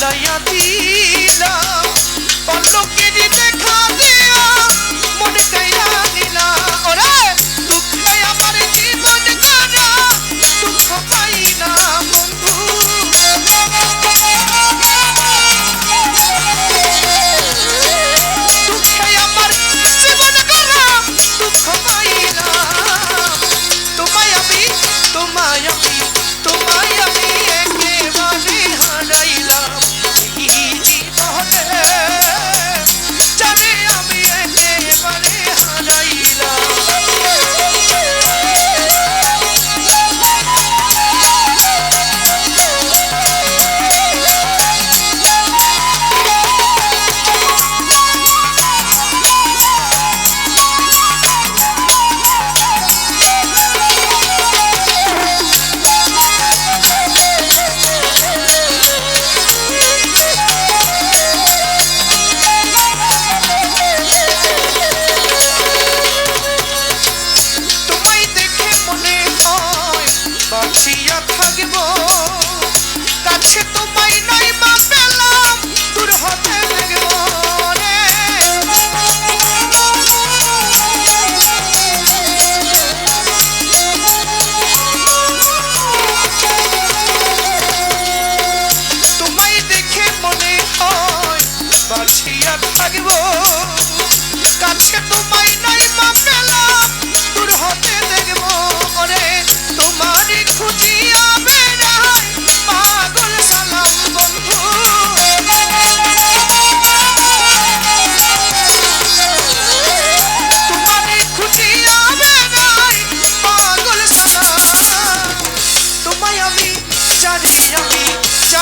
লয়া দিলা পলকে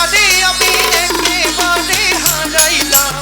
একেবারে আমি একেবারে হারাইলাম।